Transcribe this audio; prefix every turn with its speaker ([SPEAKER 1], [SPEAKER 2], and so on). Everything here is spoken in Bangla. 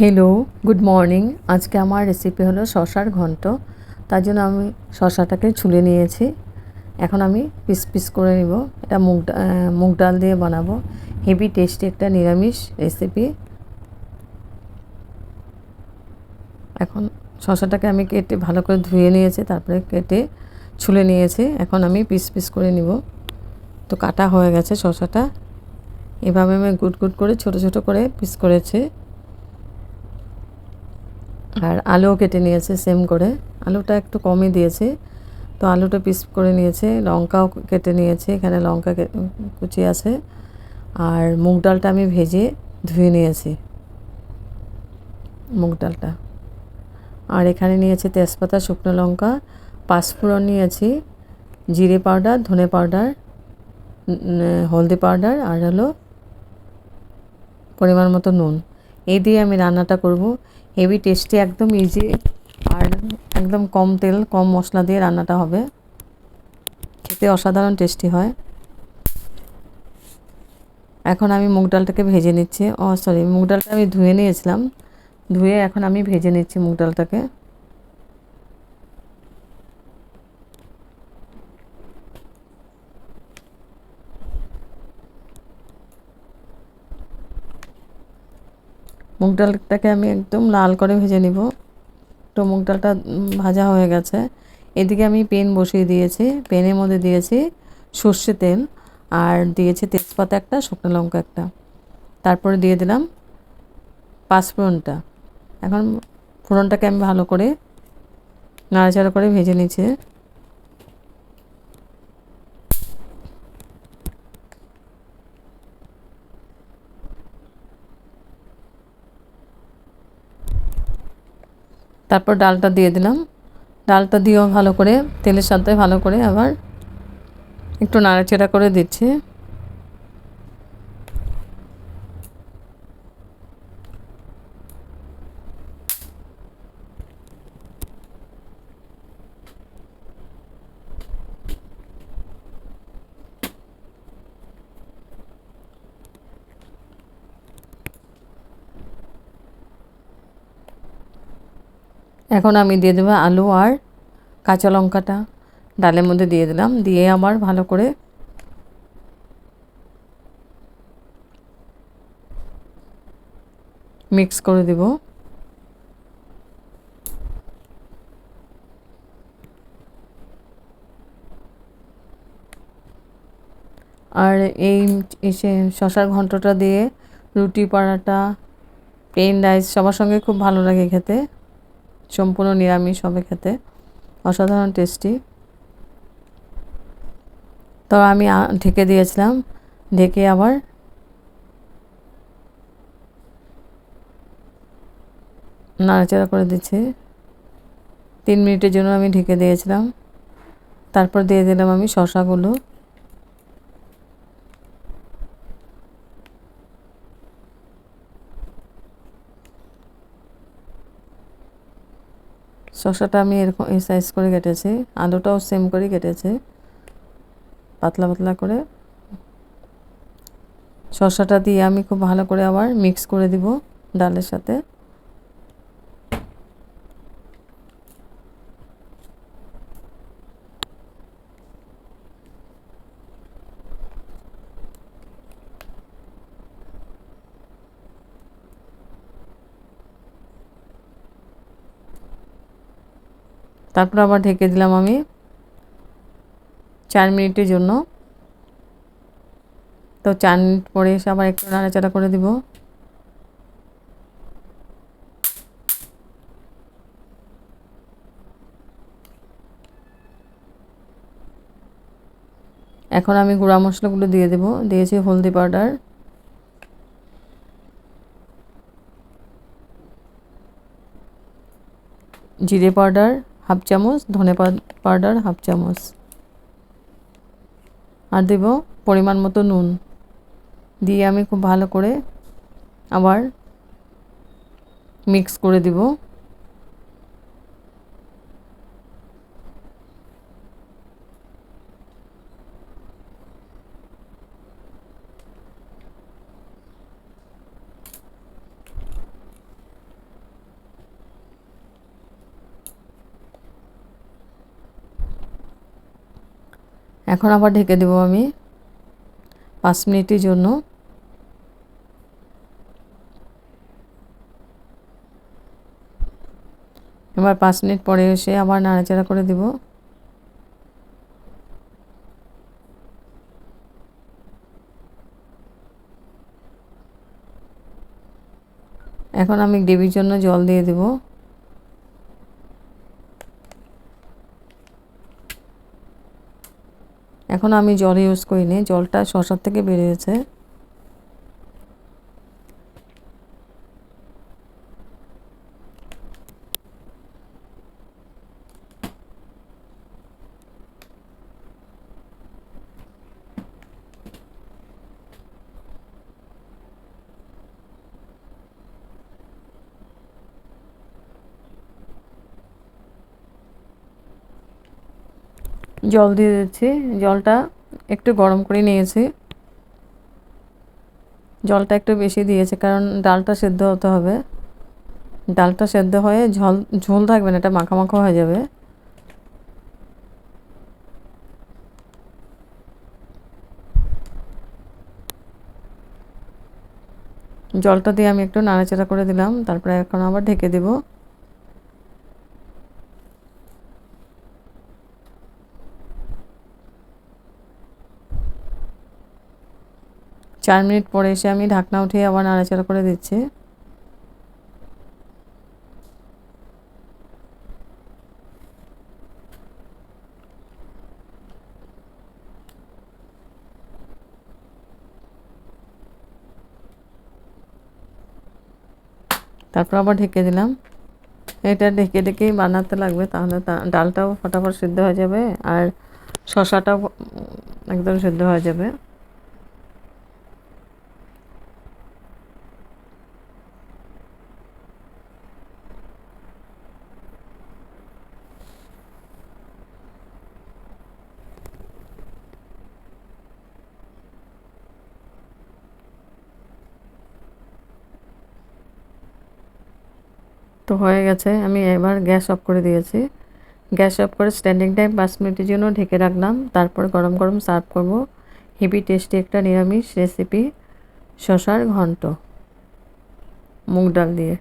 [SPEAKER 1] হ্যালো গুড মর্নিং আজকে আমার রেসিপি হলো শশার ঘন্ট। তার জন্য আমি শশাটাকে ছুলে নিয়েছি। এখন আমি পিস পিস করে নিব। এটা মুগ মুগ ডাল দিয়ে বানাবো। হেভি টেস্টি একটা নিরামিষ রেসিপি এখন শশাটাকে আমি কেটে ভালো করে ধুয়ে নিয়েছি, তারপরে কেটে ছুলে নিয়েছি। এখন আমি পিস পিস করে নিব। তো কাটা হয়ে গেছে শশাটা। এভাবে আমি গুট গুট করে ছোট ছোট করে পিস করেছি। আর আলুও কেটে নিয়েছে সেম করে। আলুটা একটু কমই দিয়েছে। তো আলুটা পিস করে নিয়েছে, লঙ্কাও কেটে নিয়েছে, এখানে লঙ্কা কুচি আছে। আর মুগ ডালটা আমি ভেজে ধুয়ে নিয়েছি, মুগ ডালটা। আর এখানে নিয়েছি তেজপাতা, শুকনো লঙ্কা, পাঁচফোড়ন নিয়েছি, জিরে পাউডার, ধনে পাউডার হলদি পাউডার আর হলো পরিমাণ মতো নুন। এই দিয়ে আমি রান্নাটা করব। হেভি টেস্টি একদম ইজি আর একদম কম তেল, কম মশলা দিয়ে রান্নাটা হবে। খেতে অসাধারণ টেস্টি হয়। এখন আমি মুগ ডালটাকে ভেজে নিচ্ছি। ও সরি মুগ ডালটা আমি ধুয়ে নিয়েছিলাম। ধুয়ে এখন আমি ভেজে নিচ্ছি মুগ ডালটাকে। মুগ ডালটাকে আমি একদম লাল করে ভেজে নিব। তো মুগ ডালটা ভাজা হয়ে গেছে। এদিকে আমি পেন বসিয়ে দিয়েছি। পেনের মধ্যে দিয়েছি সর্ষে তেল আর দিয়েছি তেজপাতা একটা, শুকনো লঙ্কা একটা। তারপরে দিয়ে দিলাম পাঁচফোড়নটা। এখন ফোড়নটাকে আমি ভালো করে নাড়াচাড়া করে ভেজে নিচ্ছি। তারপর ডালটা দিয়ে দিলাম। ডালটা দিয়েও ভালো করে, তেলের সাথে ভালো করে আবার একটু নাড়াচাড়া করে দিচ্ছি। এখন আমি দিয়ে দেবো আলু আর কাঁচা লঙ্কাটা। ডালের মধ্যে দিয়ে দিলাম, দিয়ে আবার ভালো করে মিক্স করে দেব। আর এই এসে শশার ঘন্টটা দিয়ে রুটি, পরাটা প্লেন রাইস সবার সঙ্গে খুব ভালো লাগে খেতে। সম্পূর্ণ নিরামিষ হবে খেতে। অসাধারণ টেস্টি তো আমি ঢেকে দিয়েছিলাম। ঢেকে আবার নাড়াচাড়া করে দিচ্ছি। তিন মিনিটের জন্য আমি ঢেকে দিয়েছিলাম। তারপর দিয়ে দিলাম আমি শশাগুলো শসাটা আমি এরকম এই সাইজ করে কেটেছি, আলুটাও সেম করে কেটেছি। পাতলা পাতলা করে। শসাটা দিয়ে আমি খুব ভালো করে আবার মিক্স করে দিব ডালের সাথে। তারপর আবার ঢেকে দিলাম আমি চার মিনিটের জন্য। তো চার মিনিট পরে এসে আবার একটু নাড়াচাড়া করে দিব। এখন আমি গুঁড়া মশলাগুলো দিয়ে দেব, দিয়েছি হলদি পাউডার। জিরে পাউডার। হাফ চামচ, ধনে পাউ- পাউডার হাফ চামচ। আর দেব পরিমাণ মতো নুন। দিয়ে আমি খুব ভালো করে আবার মিক্স করে দিব। এখন আবার ঢেকে দেবো আমি পাঁচ মিনিটের জন্য। এবার পাঁচ মিনিট পরে এসে আবার নাড়াচাড়া করে দিব। এখন আমি গ্রেভির জন্য জল দিয়ে দেব। এখন আমি জল ইউজ করিনি জলটা শশার থেকে বেরিয়েছে জল দিয়ে দিচ্ছি। জলটা একটু গরম করে নিয়েছি। জলটা একটু বেশি দিয়েছে, কারণ ডালটা সেদ্ধ হতে হবে। ডালটা সেদ্ধ হয়ে ঝল, ঝোল থাকবে না, এটা মাখা হয়ে যাবে। জলটা দিয়ে আমি একটু নাড়াচাড়া করে দিলাম, তারপরে এখন আবার ঢেকে দেবো। চার মিনিট পরে এসে আমি ঢাকনা উঠিয়ে আবার নাড়াচাড়া করে দিচ্ছি। তারপর আবার ঢেকে দিলাম। এটা ঢেকে ঢেকেই বানাতে লাগবে, তাহলে ডালটাও ফটাফট সিদ্ধ হয়ে যাবে আর শশাটাও একদম সিদ্ধ হয়ে যাবে। তো হয়ে গেছে। আমি এবার গ্যাস অফ করে দিয়েছি। গ্যাস অফ করে স্ট্যান্ডিং টাইম পাঁচ মিনিটের জন্য ঢেকে রাখলাম। তারপর গরম গরম সার্ভ করব। হেভি টেস্টি একটা নিরামিষ রেসিপি, শশার ঘন্ট, মুগ ডাল দিয়ে।